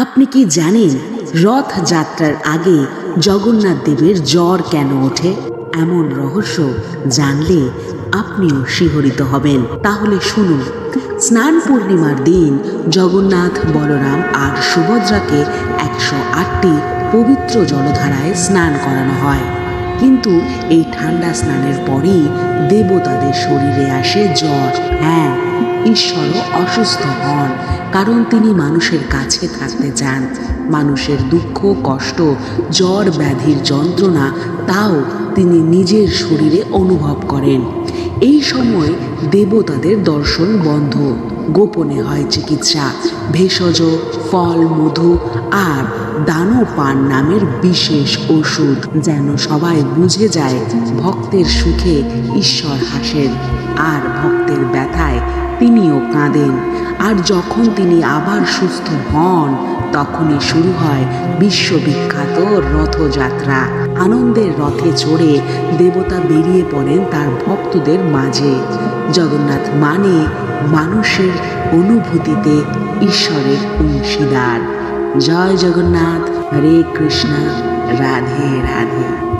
আপনি কি জানেন রথযাত্রার আগে জগন্নাথ দেবের জ্বর কেন ওঠে? এমন রহস্য জানলে আপনিও শিহরিত হবেন। তাহলে শুনুন, স্নান পূর্ণিমার দিন জগন্নাথ বলরাম আর সুভদ্রাকে একশো আটটি পবিত্র জলধারায় স্নান করানো হয়। কিন্তু এই ঠান্ডা স্নানের পরেই দেবতাদের শরীরে আসে জ্বর। হ্যাঁ ঈশ্বরও অসুস্থ হন। কারণ তিনি মানুষের কাছে থাকতে চান। মানুষের দুঃখ, কষ্ট, জ্বর, ব্যাধির যন্ত্রণা, তাও তিনি নিজের শরীরে অনুভব করেন। এই সময় দেবতাদের দর্শন বন্ধ। গোপনে হয় চিকিৎসা। ভেষজ, ফল, মধু আর দানো পান নামের বিশেষ ওষুধ যেন সবাই বুঝে যায় ভক্তের সুখে ঈশ্বর হাসেন। আর ভক্তের তিনিও কাঁদেন। আর যখন তিনি আবার সুস্থ হন, তখনই শুরু হয় বিশ্ববিখ্যাত রথযাত্রা। আনন্দের রথে চড়ে দেবতা বেরিয়ে পড়েন তার ভক্তদের মাঝে। জগন্নাথ মানে মানুষের অনুভূতিতে ঈশ্বরের অংশীদার। জয় জগন্নাথ, হরে কৃষ্ণ, রাধে রাধে।